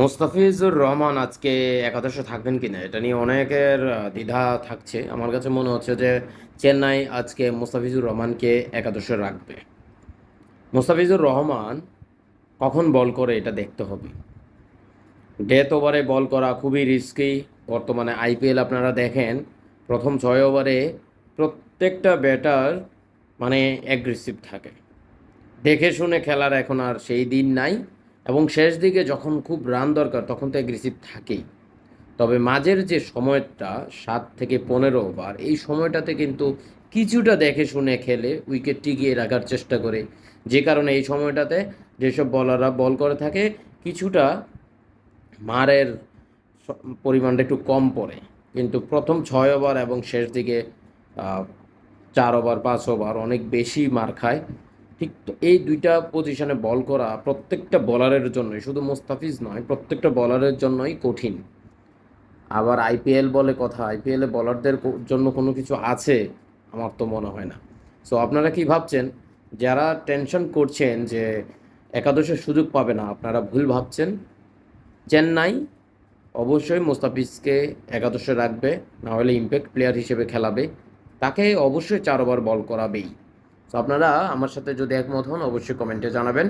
মোস্তাফিজুর রহমান আজকে একাদশে থাকবেন কিনা, এটা নিয়ে অনেকের দ্বিধা থাকছে। আমার কাছে মনে হচ্ছে যে চেন্নাই আজকে মোস্তাফিজুর রহমানকে একাদশে রাখবে। মোস্তাফিজুর রহমান কখন বল করে এটা দেখতে হবে। ডেথ ওভারে বল করা খুবই রিস্কি বর্তমানে আইপিএল আপনারা দেখেন, প্রথম ছয় ওভারে প্রত্যেকটা ব্যাটার মানে অ্যাগ্রেসিভ থাকে। দেখে শুনে খেলার এখন আর সেই দিন নাই। এবং শেষ দিকে যখন খুব রান দরকার, তখন তো অ্যাগ্রেসিভ থাকেই। তবে মাঝের যে সময়টা, সাত থেকে পনেরো ওভার এই সময়টাতে কিন্তু কিছুটা দেখে শুনে খেলে উইকেট টিকিয়ে রাখার চেষ্টা করে। যে কারণে এই সময়টাতে যেসব বলাররা বল করে থাকে, কিছুটা মারের পরিমাণটা একটু কম পড়ে। কিন্তু প্রথম ছয় ওভার এবং শেষ দিকে চার ওভার পাঁচ ওভার অনেক বেশি মার খায়। ঠিক তো এই দুইটা পজিশনে বল করা প্রত্যেকটা বলারের জন্যই, শুধু মোস্তাফিজ নয়, প্রত্যেকটা বলারের জন্যই কঠিন। আবার আইপিএল বলে কথা আইপিএলে বলারদের জন্য কোনো কিছু আছে, আমার তো মনে হয় না। সো আপনারা কি ভাবছেন? যারা টেনশন করছেন যে একাদশের সুযোগ পাবে না, আপনারা ভুল ভাবছেন? চেন্নাই অবশ্যই মোস্তাফিজকে একাদশে রাখবে না হলে ইম্প্যাক্ট প্লেয়ার হিসেবে খেলাবে। তাকে অবশ্যই চার ওভার বল করাবেই। তো আপনারা আমার সাথে যদি একমত হন অবশ্যই কমেন্টে জানাবেন।